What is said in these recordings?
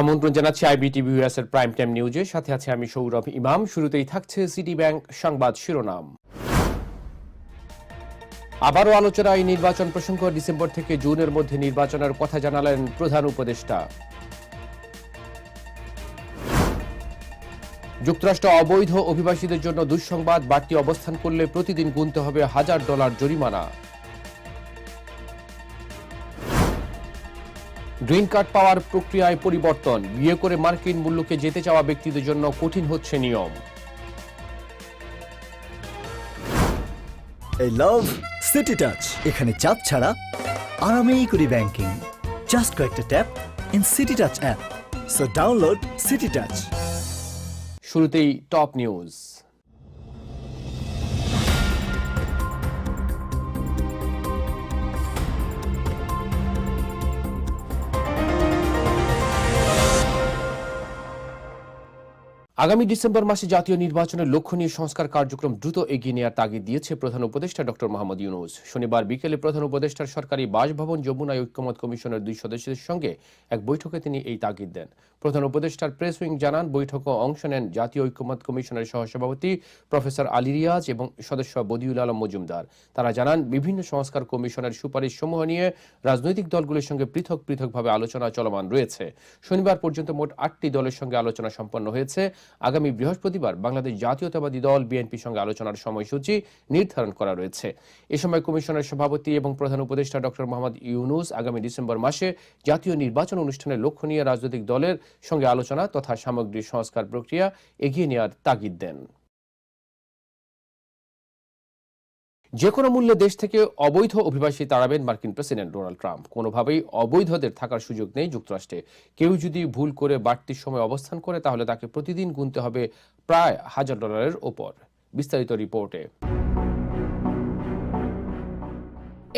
আমন্ত্রণ জানাচ্ছি IBTV US এর প্রাইম টাইম নিউজে সাথে আছে আমি সৌরভ ইমাম। শুরুতেই থাকছে সিটি ব্যাংক সংবাদ শিরোনাম। আবারও আলোচনায় নির্বাচন প্রসঙ্গ ডিসেম্বর থেকে জুনের মধ্যে নির্বাচনের কথা জানালেন প্রধান উপদেষ্টা। যুক্তরাষ্ট্র অবৈধ অভিবাসীদের জন্য দুঃসংবাদ। বাড়তি অবস্থান করলে প্রতিদিন গুনতে হবে হাজার ডলার জরিমানা। গ্রিন কার্ড পাওয়ার প্রক্রিয়ায় পরিবর্তন। বিয়ে করে মার্কিন মূল্যকে যেতে চাওয়া ব্যক্তিদের জন্য কঠিন হচ্ছে নিয়ম। এই লাভ সিটি টাচ এখানে চাপ ছাড়া আরামেই করি ব্যাংকিং। জাস্ট কয়েকটা tap in City Touch app. So download City Touch. শুরুতেই টপ নিউজ। আগামী ডিসেম্বর মাসে জাতীয় নির্বাচনের লক্ষ্য নিয়ে সংস্কার কার্যক্রম দ্রুত এগিয়ে নেওয়ার তাগিদ দিয়েছে প্রধান উপদেষ্টা ডক্টর মোহাম্মদ ইউনুস। শনিবার বিকেলে প্রধান উপদেষ্টার সরকারি বাসভবন যমুনায় ঐক্যমত কমিশনের দুই সদস্যদের সঙ্গে এক বৈঠকে তিনি এই তাগিদ দেন। প্রধান উপদেষ্টার প্রেস উইং জানান, বৈঠকে অংশ নেন জাতীয় ঐক্যমত কমিশনের সহসভাপতি প্রফেসর আলী রিয়াজ এবং সদস্য বদিউল আলম মজুমদার। তারা জানান, বিভিন্ন সংস্কার কমিশনের সুপারিশ সমূহ নিয়ে রাজনৈতিক দলগুলির সঙ্গে পৃথক পৃথকভাবে আলোচনা চলমান রয়েছে। শনিবার পর্যন্ত মোট আটটি দলের সঙ্গে আলোচনা সম্পন্ন হয়েছে। আগামী বৃহস্পতিবার বাংলাদেশ জাতীয়তাবাদী দল বিএনপির সঙ্গে আলোচনার সময়সূচি নির্ধারণ করা রয়েছে। এ সময় কমিশনের সভাপতি এবং প্রধান উপদেষ্টা ডক্টর মোহাম্মদ ইউনুস আগামী ডিসেম্বর মাসে জাতীয় নির্বাচন অনুষ্ঠানের লক্ষ্য নিয়ে রাজনৈতিক দলের সঙ্গে আলোচনা তথা সামগ্রিক সংস্কার প্রক্রিয়া এগিয়ে নেওয়ার তাগিদ দেন। যে কোনো মূল্যে দেশ থেকে অবৈধ অভিবাসী তাড়াবেন মার্কিন প্রেসিডেন্ট ডোনাল্ড ট্রাম্প। কোনোভাবেই অবৈধদের থাকার সুযোগ নেই যুক্তরাষ্ট্রে। কেউ যদি ভুল করে বাড়তি সময় অবস্থান করে, তাহলে তাকে প্রতিদিন গুনতে হবে প্রায় হাজার ডলারের ওপর। বিস্তারিত রিপোর্টে।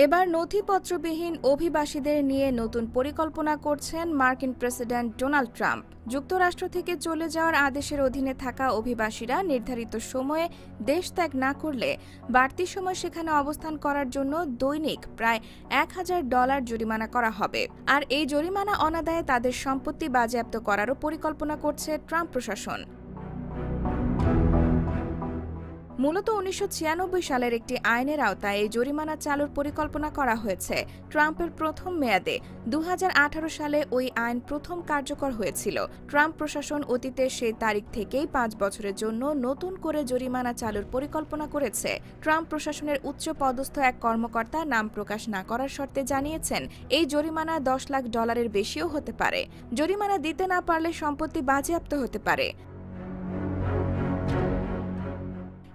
এবার নথিপত্রবিহীন অভিবাসীদের নিয়ে নতুন পরিকল্পনা করছেন মার্কিন প্রেসিডেন্ট ডোনাল্ড ট্রাম্প। যুক্তরাষ্ট্র থেকে চলে যাওয়ার আদেশের অধীনে থাকা অভিবাসীরা নির্ধারিত সময়ে দেশ ত্যাগ না করলে বাড়তি সময় সেখানে অবস্থান করার জন্য দৈনিক প্রায় এক হাজার ডলার জরিমানা করা হবে। আর এই জরিমানা অনাদায়ে তাদের সম্পত্তি বাজেয়াপ্ত করারও পরিকল্পনা করছে ট্রাম্প প্রশাসন। মূলত উনিশশো ছিয়ানব্বই সালের একটি আইনের আওতায় এই জরিমানা চালুর পরিকল্পনা করা হয়েছে। ট্রাম্পের প্রথম মেয়াদে দু হাজার আঠারো সালে ওই আইন প্রথম কার্যকর হয়েছিল। ট্রাম্প প্রশাসন অতীতের সেই তারিখ থেকেই পাঁচ বছরের জন্য নতুন করে জরিমানা চালুর পরিকল্পনা করেছে। ট্রাম্প প্রশাসনের উচ্চ পদস্থ এক কর্মকর্তা নাম প্রকাশ না করার শর্তে জানিয়েছেন, এই জরিমানা দশ লাখ ডলারের বেশিও হতে পারে। জরিমানা দিতে না পারলে সম্পত্তি বাজেয়াপ্ত হতে পারে।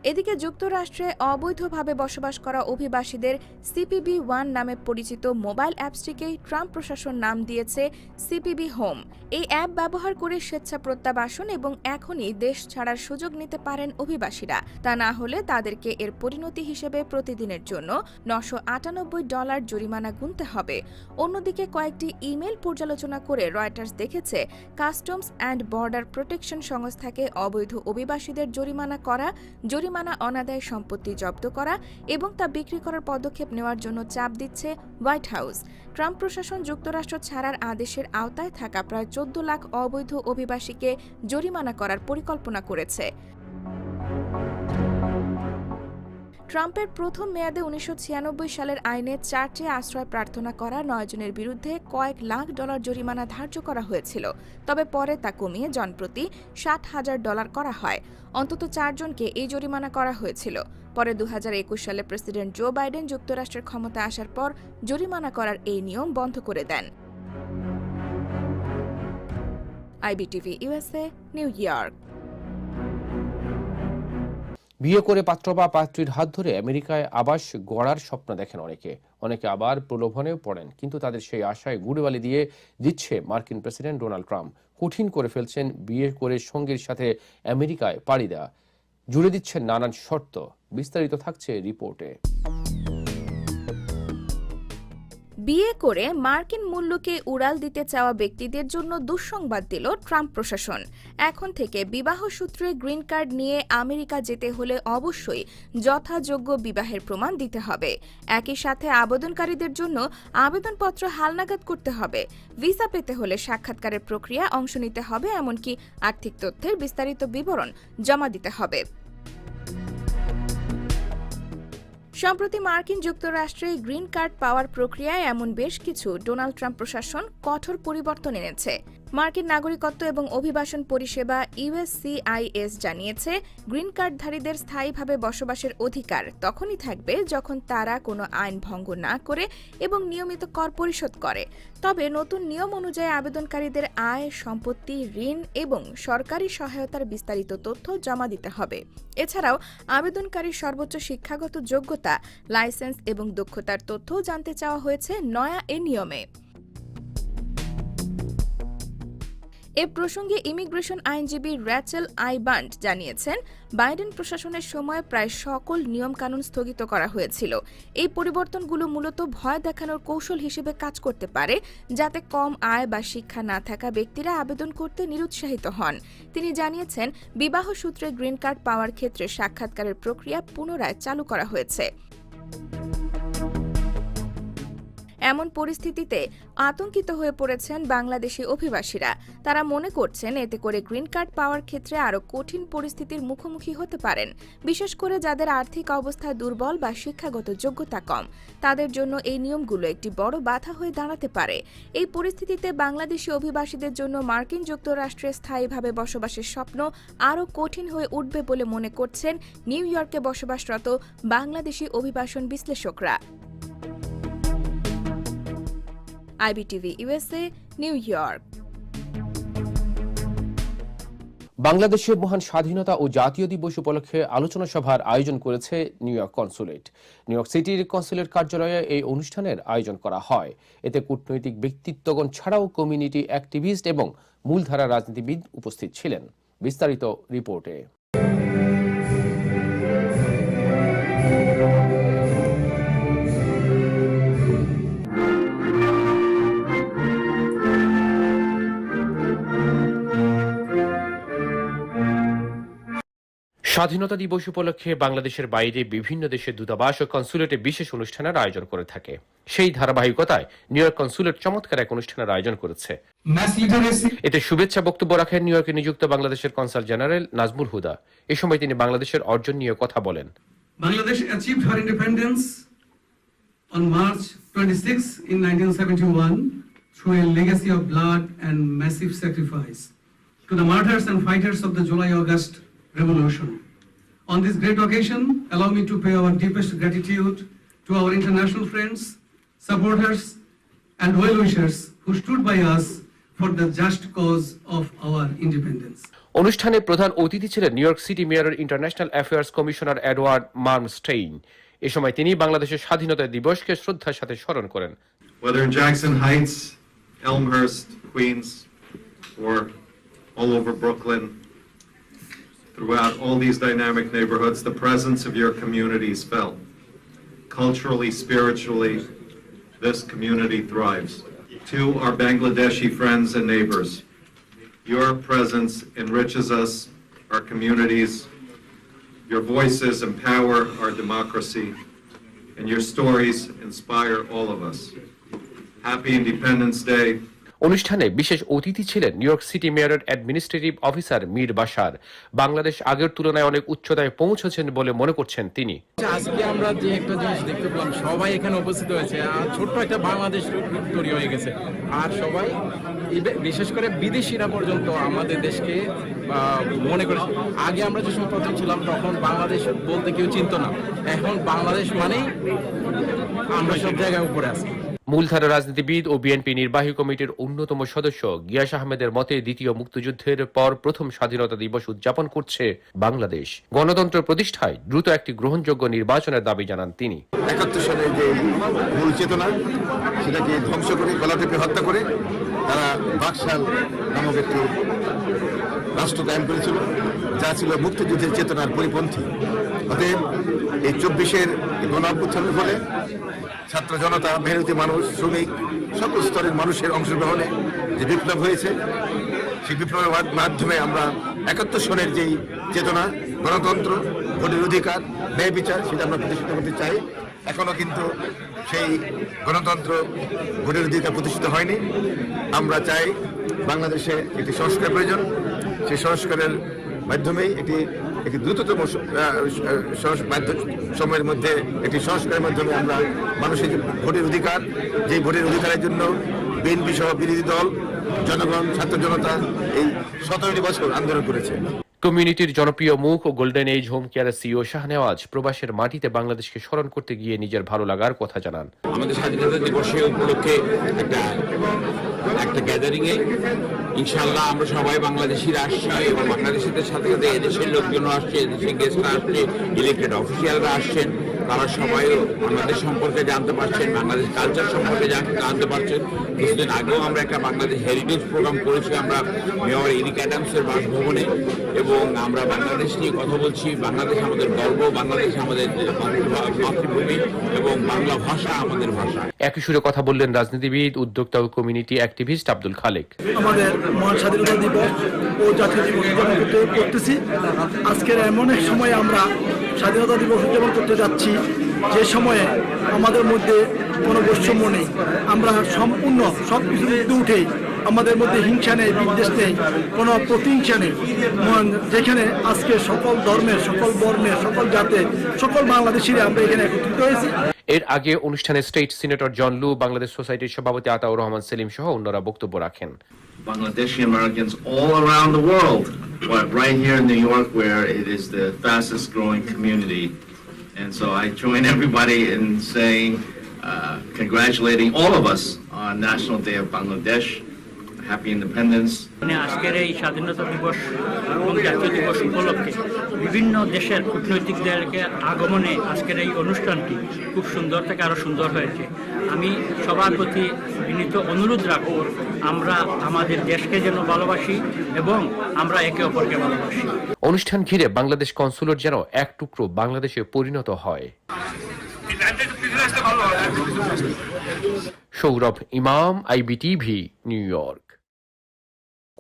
এদিকে যুক্তরাষ্ট্রে অবৈধভাবে বসবাস করা অভিবাসীদের সিপিবি ওয়ান নামে পরিচিত মোবাইল অ্যাপসটিকেই ট্রাম্প প্রশাসন নাম দিয়েছে সিপিবি হোম। এই অ্যাপ ব্যবহার করে স্বেচ্ছা প্রত্যাবাসন এবং এখনই দেশ ছাড়ার সুযোগ নিতে পারেন অভিবাসীরা। তা না হলে তাদেরকে এর পরিণতি হিসেবে প্রতিদিনের জন্য নশো আটানব্বই ডলার জরিমানা গুনতে হবে। অন্যদিকে কয়েকটি ইমেল পর্যালোচনা করে রয়টার্স দেখেছে, কাস্টমস অ্যান্ড বর্ডার প্রোটেকশন সংস্থাকে অবৈধ অভিবাসীদের জরিমানা করা, জরিমানা অনাদায় সম্পত্তি জব্দ করা এবং তা বিক্রি করার পদক্ষেপ নেওয়ার জন্য চাপ দিচ্ছে হোয়াইট হাউস। ট্রাম্প প্রশাসন যুক্তরাষ্ট্র ছাড়ার আদেশের আওতায় থাকা প্রায় চোদ্দ লাখ অবৈধ অভিবাসীকে জরিমানা করার পরিকল্পনা করেছে। ট্রাম্পের প্রথম মেয়াদে উনিশশো ছিয়ানব্বই সালের আইনে চার্চে আশ্রয় প্রার্থনা করা নয়জনের বিরুদ্ধে কয়েক লাখ ডলার জরিমানা ধার্য করা হয়েছিল। তবে পরে তা কমিয়ে জনপ্রতি ষাট হাজার ডলার করা হয়। অন্তত চারজনকে এই জরিমানা করা হয়েছিল। পরে দু হাজার একুশ সালে প্রেসিডেন্ট জো বাইডেন যুক্তরাষ্ট্রের ক্ষমতা আসার পর জরিমানা করার এই নিয়ম বন্ধ করে দেন। IBTV USA New York. বিয়ে করে পাত্র বা পাত্রীর হাত ধরে আমেরিকায় আবাস গড়ার স্বপ্ন দেখেন অনেকে। অনেকে আবার প্রলোভনেও পড়েন, কিন্তু তাদের সেই আশায় গুড়েবালি দিয়ে দিচ্ছে মার্কিন প্রেসিডেন্ট ডোনাল্ড ট্রাম্প। কঠিন করে ফেলছেন বিয়ে করে সঙ্গীর সাথে আমেরিকায় পাড়ি দেওয়া জুড়ে দিচ্ছেন নানান শর্ত, বিস্তারিত থাকছে রিপোর্টে। বিয়ে করে মার্কিন মূল্যকে উড়াল দিতে চাওয়া ব্যক্তিদের জন্য দুঃসংবাদ দিল ট্রাম্প প্রশাসন। এখন থেকে বিবাহ সূত্রে গ্রিন কার্ড নিয়ে আমেরিকা যেতে হলে অবশ্যই যথাযোগ্য বিবাহের প্রমাণ দিতে হবে। একই সাথে আবেদনকারীদের জন্য আবেদনপত্র হালনাগাদ করতে হবে। ভিসা পেতে হলে সাক্ষাৎকারের প্রক্রিয়া অংশ নিতে হবে, এমনকি আর্থিক তথ্যের বিস্তারিত বিবরণ জমা দিতে হবে। সম্প্রতি মার্কিন যুক্তরাষ্ট্রে গ্রিন কার্ড পাওয়ার প্রক্রিয়ায় এমন বেশ কিছু ডোনাল্ড ট্রাম্প প্রশাসন কঠোর পরিবর্তন এনেছে। মার্কিন নাগরিকত্ব এবং অভিবাসন পরিষেবা ইউএসসিআইএস জানিয়েছে, গ্রিন কার্ডধারীদের স্থায়ীভাবে বসবাসের অধিকার তখনই থাকবে যখন তারা কোনো আইন ভঙ্গ না করে এবং নিয়মিত কর পরিশোধ করে। তবে নতুন নিয়ম অনুযায়ী আবেদনকারীদের আয়, সম্পত্তি, ঋণ এবং সরকারি সহায়তার বিস্তারিত তথ্য জমা দিতে হবে। এছাড়াও, আবেদনকারীর সর্বোচ্চ শিক্ষাগত যোগ্যতা, লাইসেন্স এবং দক্ষতার তথ্যও জানতে চাওয়া হয়েছে নয়া এ নিয়মে। এ প্রসঙ্গে ইমিগ্রেশন আইনজীবী র্যাচেল আইবান্ড জানিয়েছেন, বাইডেন প্রশাসনের সময় প্রায় সকল নিয়মকানুন স্থগিত করা হয়েছিল। এই পরিবর্তনগুলো মূলত ভয় দেখানোর কৌশল হিসেবে কাজ করতে পারে, যাতে কম আয় বা শিক্ষা না থাকা ব্যক্তিরা আবেদন করতে নিরুৎসাহিত হন। তিনি জানিয়েছেন, বিবাহ সূত্রে গ্রিন কার্ড পাওয়ার ক্ষেত্রে সাক্ষাৎকারের প্রক্রিয়া পুনরায় চালু করা হয়েছে। এমন পরিস্থিতিতে আতঙ্কিত হয়ে পড়েছেন বাংলাদেশি অভিবাসীরা। তারা মনে করছেন এতে করে গ্রিন কার্ড পাওয়ার ক্ষেত্রে আরও কঠিন পরিস্থিতির মুখোমুখি হতে পারেন, বিশেষ করে যাদের আর্থিক অবস্থা দুর্বল বা শিক্ষাগত যোগ্যতা কম। তাদের জন্য এই নিয়মগুলো একটি বড় বাধা হয়ে দাঁড়াতে পারে। এই পরিস্থিতিতে বাংলাদেশি অভিবাসীদের জন্য মার্কিন যুক্তরাষ্ট্রে স্থায়ীভাবে বসবাসের স্বপ্ন আরও কঠিন হয়ে উঠবে বলে মনে করছেন নিউ ইয়র্কে বসবাসরত বাংলাদেশি অভিবাসন বিশ্লেষকরা। IBTV USA, New York. বাংলাদেশের মহান স্বাধীনতা ও জাতীয় দিবস উপলক্ষে আলোচনা সভার আয়োজন করেছে New York consulate. New York সিটির কনসুলেট কার্যালয়ে এই অনুষ্ঠানের আয়োজন করা হয়। এতে কূটনৈতিক ব্যক্তিত্বগণ ছাড়াও কমিউনিটি অ্যাক্টিভিস্ট এবং মূলধারা রাজনীতিবিদ উপস্থিত ছিলেন। বিস্তারিত রিপোর্টে। স্বাধীনতা দিবস উপলক্ষে বাংলাদেশের বাইরে বিভিন্ন দেশের দূতাবাস ও কনসুলেটে বিশেষ অনুষ্ঠানের আয়োজন করে থাকে। সেই ধারাবাহিকতায় নিউ ইয়র্ক কনসুলেট চমৎকার এক অনুষ্ঠানের আয়োজন করেছে। এতে শুভেচ্ছা বক্তব্য রাখেন নিউ ইয়র্কে নিযুক্ত বাংলাদেশের কনসাল জেনারেল নাজমুল হুদা। এ সময় তিনি বাংলাদেশের অর্জন নিয়ে কথা বলেন। Bangladesh achieved her independence on March 26 in 1971 through a legacy of blood and massive sacrifice to the martyrs and fighters of the July-August Revolution. On this great occasion, allow me to pay our deepest gratitude to our international friends, supporters, and well-wishers who stood by us for the just cause of our independence. অনুষ্ঠানে প্রধান অতিথি ছিলেন New York city মেয়রের international affairs commissioner Edward Marmstein এ সময় তিনি বাংলাদেশের স্বাধীনতা দিবসকে শ্রদ্ধার সাথে স্মরণ করেন whether in Jackson Heights, Elmhurst, Queens, or all over Brooklyn, throughout all these dynamic neighborhoods, the presence of your community is felt. Culturally, spiritually, this community thrives. To our Bangladeshi friends and neighbors, your presence enriches us, our communities. Your voices empower our democracy, and your stories inspire all of us. Happy Independence Day. অনুষ্ঠানে বিশেষ অতিথি ছিলেন New York city মেয়রের administrative officer Mir Basar Bangladesh আগের তুলনায় অনেক উচ্চতায় পৌঁছেছেন বলে মনে করছেন তিনি। আজকে আমরা যে একটা জিনিস দেখতে পেলাম, সবাই এখানে উপস্থিত হয়েছে। ছোট্ট একটা বাংলাদেশ তৈরি হয়ে গেছে। আর সবাই বিশেষ করে বিদেশিরা পর্যন্ত আমাদের দেশকে মনে করে আগে আমরা যে সময় প্রথম ছিলাম, তখন বাংলাদেশ বলতে কেউ চিনতো না। এখন বাংলাদেশ মানেই আমরা সব জায়গায় উপরে আছি। মূলধারা রাজনীতিবিদ ও বিএনপি নির্বাহী কমিটির অন্যতম সদস্য গিয়াস আহমেদের মতে দ্বিতীয় মুক্তিযুদ্ধের পর প্রথম স্বাধীনতা দিবস উদযাপন করছে বাংলাদেশ। গণতন্ত্র প্রতিষ্ঠায় দ্রুত একটি গ্রহণযোগ্য নির্বাচনের দাবি জানান তিনি। একাত্তর সালে যে মূল চেতনা, সেটাকে ধ্বংস করে, গলা হত্যা করে তারা বাকশাল নামক একটি রাষ্ট্র কায়েম করেছিল, যা ছিল মুক্তিযুদ্ধের চেতনার পরিপন্থী। অতএব এই চব্বিশের গণ ফলে ছাত্র জনতা মেহনতি মানুষ, শ্রমিক, সকল স্তরের মানুষের অংশগ্রহণে যে বিপ্লব হয়েছে, সেই বিপ্লবের মাধ্যমে আমরা একাত্তর সনের যেই চেতনা, গণতন্ত্র, ভোটের অধিকার, ন্যায় বিচার, সেটা আমরা প্রতিষ্ঠিত করতে চাই। এখনও কিন্তু সেই গণতন্ত্র, ভোটের অধিকার প্রতিষ্ঠিত হয়নি। আমরা চাই বাংলাদেশে একটি সংস্কার প্রয়োজন। সেই সংস্কারের মাধ্যমেই একটি একটি দ্রুততম সময়ের মধ্যে একটি সংস্কারের মাধ্যমে আমরা মানুষের ভোটের অধিকার, যেই ভোটের অধিকারের জন্য বিএনপি সহ বিরোধী দল, জনগণ, ছাত্র জনতা এই সতেরোটি বছর আন্দোলন করেছে। কমিউনিটির জনপ্রিয় মুখ ও গোল্ডেন এজ হোম কেয়ারের সিও শাহনেওয়াজ প্রবাসের মাটিতে বাংলাদেশকে স্মরণ করতে গিয়ে নিজের ভালো লাগার কথা জানান। আমাদের স্বাধীনতা দিবসে উপলক্ষে একটা একটা গ্যাদারিং এ ইনশাআল্লাহ আমরা সবাই বাংলাদেশির আসছি এবং বাংলাদেশিদের সাথে সাথে এদেশের লোকজন আসছে, এদেশের গেস্টরা আসছে ইলেক্টেড অফিসিয়ালরা আসছেন। তারা সবাই বাংলাদেশ সম্পর্কে জানতে পারছেন বাংলাদেশ কালচার সম্পর্কে জানতে পারছেন। কিছুদিন আগেও আমরা একটা বাংলাদেশ হেরিটেজ প্রোগ্রাম করেছি আমরা মেয়র এরিক অ্যাডামসের বাসভবনে এবং আমরা বাংলাদেশ নিয়ে কথা বলছি। বাংলাদেশ আমাদের গর্ব বাংলাদেশ আমাদের মাতৃভূমি এবং বাংলা ভাষা আমাদের ভাষা। একই সুরে কথা বললেন রাজনীতিবিদ উদ্যোক্তা ও কমিউনিটি অ্যাক্টিভিস্ট আব্দুল খালেক। আমাদের মহান স্বাধীনতা দিবস ও জাতীয় দিবস করতেছি। আজকের এমন এক সময় আমরা স্বাধীনতা দিবস উদযাপন করতে যাচ্ছি, যে সময়ে আমাদের মধ্যে কোনো বৈষম্য নেই। আমরা সম্পূর্ণ সব কিছু উঠেই আমাদের মধ্যে হিংসা নেই, বিদ্বেষ নেই, কোনো প্রতিহিংসা নেই। যেখানে আজকে সকল ধর্মের, সকল বর্ণের, সকল জাতে সকল বাংলাদেশিরা আমরা এখানে একত্রিত হয়েছি। এর আগে অনুষ্ঠানে স্টেট সিনেটর জন লু বাংলাদেশ সোসাইটির সভাপতি আতাউর রহমান সেলিম সহ অন্যরা বক্তব্য রাখেন Bangladeshi Americans all around the world, but right here in New York where it is the fastest growing community. And so I join everybody in saying, uh, congratulating all of us on National Day of Bangladesh. Happy Independence. মানে আজকের এই স্বাধীনতা দিবস এবং জাতীয় দিবস উপলক্ষে বিভিন্ন দেশের কূটনৈতিকদেরকে আগমনে আজকের এই অনুষ্ঠানটি খুব সুন্দর থেকে আরও সুন্দর হয়েছে। আমি সবার প্রতি বিনীত অনুরোধ রাখব আমরা আমাদের দেশকে যেন ভালোবাসি এবং আমরা একে অপরকে ভালোবাসি। অনুষ্ঠান ঘিরে বাংলাদেশ কনসুলেট যেন এক টুকরো বাংলাদেশে পরিণত হয়। সৌরভ ইমাম আইবিটিভি নিউ ইয়র্ক।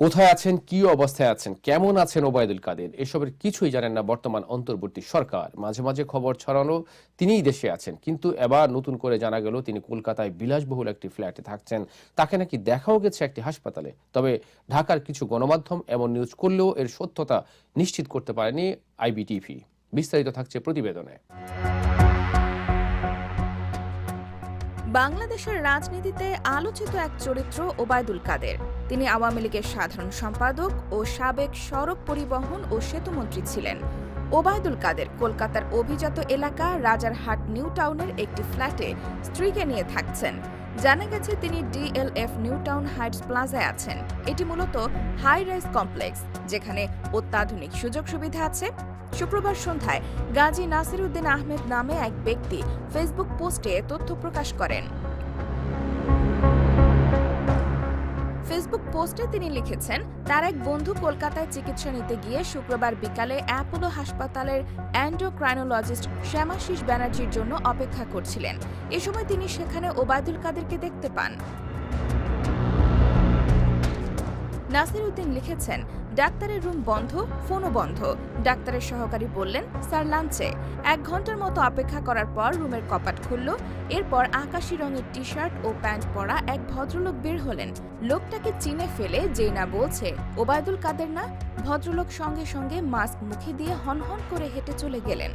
কোথায় আছেন, কি অবস্থায় আছেন, কেমন আছেন ওবায়দুল কাদের, এসবের কিছুই জানেন না বর্তমান অন্তর্বর্তী সরকার। মাঝে মাঝে খবর ছড়ানো তিনিই দেশে আছেন, কিন্তু এবার নতুন করে জানা গেল তিনি কলকাতায় বিলাসবহুল একটি ফ্ল্যাটে থাকছেন। তাকে নাকি দেখাও গেছে একটি হাসপাতালে। তবে ঢাকার কিছু গণমাধ্যম এমন নিউজ করলেও এর সত্যতা নিশ্চিত করতে পারেনি আইবিটিভি। বিস্তারিত থাকছে প্রতিবেদনে। বাংলাদেশের রাজনীতিতে আলোচিত এক চরিত্র ওবায়দুল কাদের। তিনি আওয়ামী লীগের সাধারণ সম্পাদক ও সাবেক সড়ক পরিবহন ও সেতুমন্ত্রী ছিলেন। ওবায়দুল কাদের কলকাতার অভিজাত এলাকা রাজারহাট নিউ টাউনের একটি ফ্ল্যাটে স্ত্রীকে নিয়ে থাকছেন। জানা গেছে তিনি ডিএলএফ নিউ টাউন হাইটস প্লাজায় আছেন। এটি মূলত হাই রাইজ কমপ্লেক্স, যেখানে অত্যাধুনিক সুযোগ সুবিধা আছে। শুক্রবার সন্ধ্যায় গাজী নাসির উদ্দিন আহমেদ নামে এক ব্যক্তি ফেসবুক পোস্টে তথ্য প্রকাশ করেন। ফেসবুক পোস্টে তিনি লিখেছেন, তার এক বন্ধু কলকাতায় চিকিৎসা নিতে গিয়ে শুক্রবার বিকালে অ্যাপোলো হাসপাতালের অ্যান্ডোক্রাইনোলজিস্ট শ্যামাশিস ব্যানার্জির জন্য অপেক্ষা করছিলেন। এ সময় তিনি সেখানে ওবায়দুল কাদেরকে দেখতে পান। নাসির উদ্দিন লিখেছেন ডাক্তারের রুম বন্ধ, ফোনও বন্ধ। ডাক্তারের সহকারী বললেন, স্যার, লাঞ্চে। এক ঘণ্টার মতো অপেক্ষা করার পর রুমের কপাট খুলল। এরপর আকাশি রঙের টি শার্ট ও প্যান্ট পরা এক ভদ্রলোক বের হলেন। লোকটাকে চিনে ফেলে যেই না বলছে, ওবায়দুল কাদের না? ভদ্রলোক সঙ্গে সঙ্গে মাস্ক মুখে দিয়ে হনহন করে হেঁটে চলে গেলেন।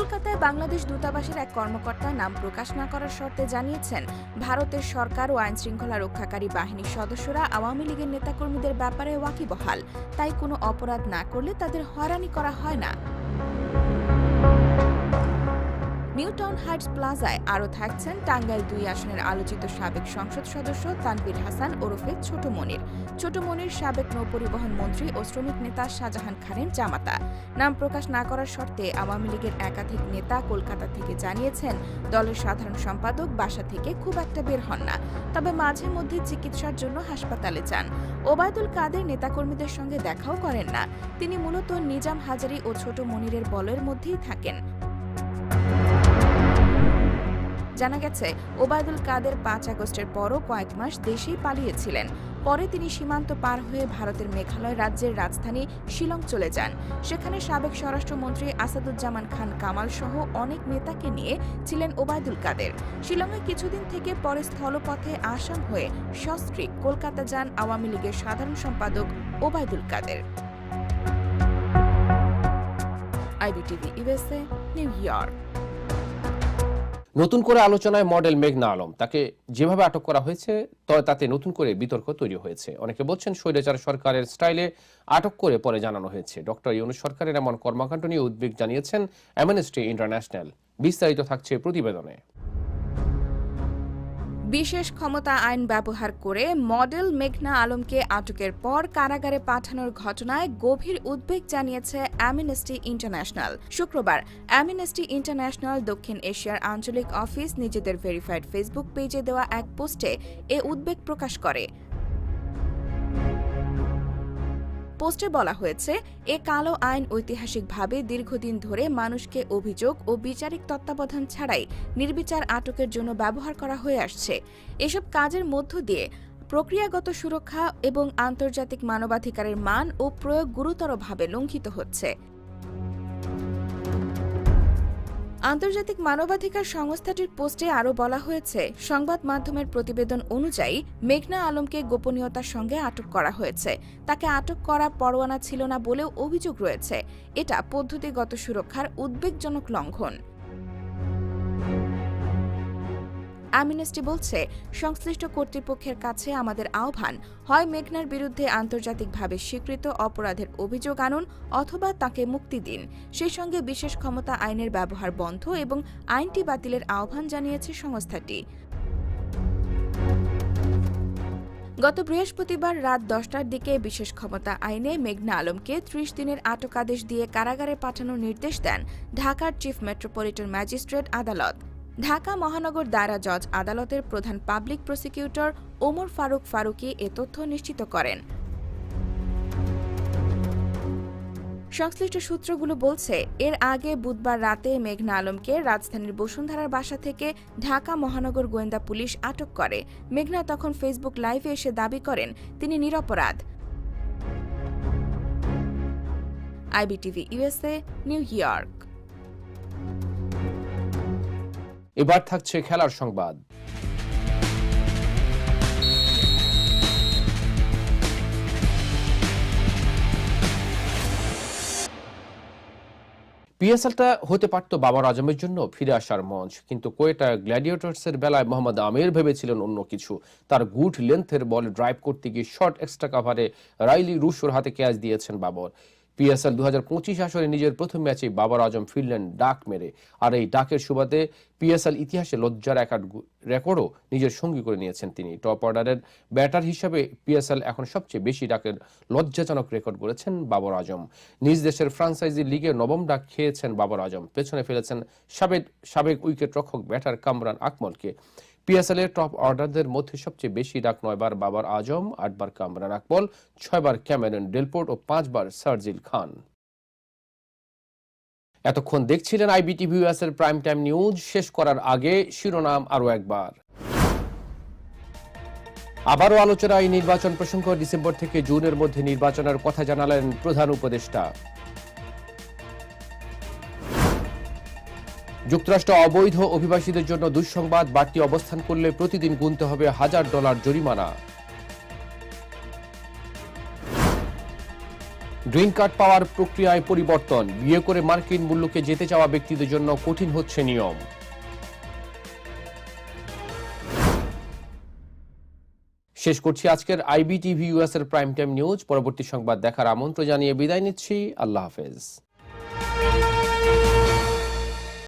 কলকাতায় বাংলাদেশ দূতাবাসের এক কর্মকর্তা নাম প্রকাশ না করার শর্তে জানিয়েছেন, ভারতের সরকার ও আইন শৃঙ্খলা রক্ষাকারী বাহিনীর সদস্যরা আওয়ামী লীগের নেতাকর্মীদের ব্যাপারে ওয়াকিবহাল। তাই কোনো অপরাধ না করলে তাদের হয়রানি করা হয় না। নিউটাউন হাইটস প্লাজায় আরও থাকছেন টাঙ্গাইল দুই আসনের আলোচিত সাবেক সংসদ সদস্য তানভীর হাসান ওরফে ছোট মনির। ছোট মনির সাবেক নৌপরিবহন মন্ত্রী ও শ্রমিক নেতা শাহজাহান খানের জামাতা। নাম প্রকাশ না করার শর্তে আওয়ামী লীগের একাধিক নেতা কলকাতা থেকে জানিয়েছেন, দলের সাধারণ সম্পাদক বাসা থেকে খুব একটা বের হন না। তবে মাঝে মধ্যে চিকিৎসার জন্য হাসপাতালে যান। ওবায়দুল কাদের নেতাকর্মীদের সঙ্গে দেখাও করেন না। তিনি মূলত নিজাম হাজারি ও ছোট মনিরের বলের মধ্যেই থাকেন। জানা গেছে, ওবায়দুল কাদের পাঁচ আগস্টের পরও কয়েক মাস দেশেই পালিয়েছিলেন। পরে তিনি সীমান্ত পার হয়ে ভারতের মেঘালয় রাজ্যের রাজধানী শিলং চলে যান। সেখানে সাবেক স্বরাষ্ট্রমন্ত্রী আসাদুজ্জামান খান কামাল সহ অনেক নেতাকে নিয়ে ছিলেন ওবায়দুল কাদের। শিলংয়ে কিছুদিন থেকে পরে স্থলপথে আসাম হয়ে সস্ত্রীক কলকাতা যান আওয়ামী লীগের সাধারণ সম্পাদক Obaidul Quader. IBTV USA New York. নতুন করে আলোচনায় মডেল মেঘনা আলম। তাকে যেভাবে আটক করা হয়েছে তাতে নতুন করে বিতর্ক তৈরি হয়েছে। অনেকে বলছেন, স্বৈরাচার সরকারের স্টাইলে আটক করে পরে জানানো হয়েছে। ডক্টর ইউনুস সরকারের এমন কর্মকাণ্ড নিয়ে উদ্বেগ জানিয়েছেন অ্যামনেস্টি ইন্টারন্যাশনাল। বিস্তারিত থাকছে প্রতিবেদনে। বিশেষ ক্ষমতা আইন ব্যবহার করে মডেল মেঘনা আলমকে আটকের পর কারাগারে পাঠানোর ঘটনায় গভীর উদ্বেগ জানিয়েছে অ্যামিনেস্টি ইন্টারন্যাশনাল। শুক্রবার অ্যামিনেস্টি ইন্টারন্যাশনাল দক্ষিণ এশিয়ার আঞ্চলিক অফিস নিজেদের ভেরিফাইড ফেসবুক পেজে দেওয়া এক পোস্টে এ উদ্বেগ প্রকাশ করে। পোস্টে বলা হয়েছে, এ কালো আইন ঐতিহাসিকভাবে দীর্ঘদিন ধরে মানুষকে অভিযোগ ও বিচারিক তত্ত্বাবধান ছাড়াই নির্বিচার আটকের জন্য ব্যবহার করা হয়ে আসছে। এসব কাজের মধ্য দিয়ে প্রক্রিয়াগত সুরক্ষা এবং আন্তর্জাতিক মানবাধিকারের মান ও প্রয়োগ গুরুতরভাবে লঙ্ঘিত হচ্ছে। আন্তর্জাতিক মানবাধিকার সংস্থাটির পোস্টে আরও বলা হয়েছে, সংবাদ মাধ্যমের প্রতিবেদন অনুযায়ী মেঘনা আলমকে গোপনীয়তার সঙ্গে আটক করা হয়েছে। তাকে আটক করা পরোয়ানা ছিল না বলেও অভিযোগ রয়েছে। এটা পদ্ধতিগত সুরক্ষার উদ্বেগজনক লঙ্ঘন। অ্যামনেস্টি বলছে, সংশ্লিষ্ট কর্তৃপক্ষের কাছে আমাদের আহ্বান, হয় মেঘনার বিরুদ্ধে আন্তর্জাতিকভাবে স্বীকৃত অপরাধের অভিযোগ আনুন অথবা তাকে মুক্তি দিন। সেই সঙ্গে বিশেষ ক্ষমতা আইনের ব্যবহার বন্ধ এবং আইনটি বাতিলের আহ্বান জানিয়েছে সংস্থাটি। গত বৃহস্পতিবার রাত দশটার দিকে বিশেষ ক্ষমতা আইনে মেঘনা আলমকে ত্রিশ দিনের আটক আদেশ দিয়ে কারাগারে পাঠানোর নির্দেশ দেন ঢাকার চিফ মেট্রোপলিটন ম্যাজিস্ট্রেট আদালত। ঢাকা মহানগর দায়রা জজ আদালতের প্রধান পাবলিক প্রসিকিউটর ওমর ফারুক ফারুকি এ তথ্য নিশ্চিত করেন। সংশ্লিষ্ট সূত্রগুলো বলছে, এর আগে বুধবার রাতে মেঘনা আলমকে রাজধানীর বসুন্ধরার বাসা থেকে ঢাকা মহানগর গোয়েন্দা পুলিশ আটক করে। মেঘনা তখন ফেসবুক লাইভে এসে দাবি করেন, তিনি নিরপরাধ। IBTV USA New York. এবার থাকছে খেলার সংবাদ। পিএসএলটা হতে পারত বাবার আজমের জন্য ফিরে আসার মঞ্চ, কিন্তু কোয়েটা গ্ল্যাডিয়েটর্সের বেলায় মোহাম্মদ আমির ভেবেছিলেন অন্য কিছু। তার গুড লেন্থের বল ড্রাইভ করতে গিয়ে শর্ট এক্সট্রা কাভারে রাইলি রুশোর হাতে ক্যাচ দিয়েছেন বাবর। পিএসএল দু হাজার পঁচিশ আসরে নিজের প্রথম ম্যাচে বাবার আজম ফিরলেন ডাক মেরে। আর এই ডাকের সুবাদে পিএসএল ইতিহাসে লজ্জার এক রেকর্ডও নিজের সঙ্গী করে নিয়েছেন তিনি। টপ অর্ডারের ব্যাটার হিসাবে পিএসএল এখন সবচেয়ে বেশি ডাকের লজ্জাজনক রেকর্ড করেছেন বাবর আজম নিজ দেশের ফ্রাঞ্চাইজি লিগে নবম ডাক খেয়েছেন বাবর আজম পেছনে ফেলেছেন সাবেক সাবেক উইকেট রক্ষক ব্যাটার কামরান আকমলকে। পিএসএল এর টপ অর্ডারদের মধ্যে সবচেয়ে বেশি ডাক নয়বার বাবার আজম, আটবার কামরান আকবল ছয়বার ক্যামেরন ডেলপোর্ট ও পাঁচবার সার্জিল খান। এতক্ষণ দেখছিলেন আইবিটিভি এর প্রাইম টাইম নিউজ শেষ করার আগে শিরোনাম আরও একবার। আবারও আলোচনায় নির্বাচন প্রসঙ্গ ডিসেম্বর থেকে জুনের মধ্যে নির্বাচনের কথা জানালেন প্রধান উপদেষ্টা। যুক্তরাষ্ট্র অবৈধ অভিবাসীদের জন্য দুঃসংবাদ, বাড়তি অবস্থান করলে প্রতিদিন গুনতে হবে হাজার ডলার জরিমানা। গ্রিন কার্ড পাওয়ার প্রক্রিয়ায় পরিবর্তন, বিয়ে করে মার্কিন মূল্যকে যেতে চাওয়া ব্যক্তিদের জন্য কঠিন হচ্ছে নিয়ম। শেষ করছি আজকের আইবিটিভি ইউএস এর প্রাইম টাইম নিউজ, পরবর্তী সংবাদ দেখার আমন্ত্রণ জানিয়ে বিদায় নিচ্ছি। আল্লাহ হাফেজ।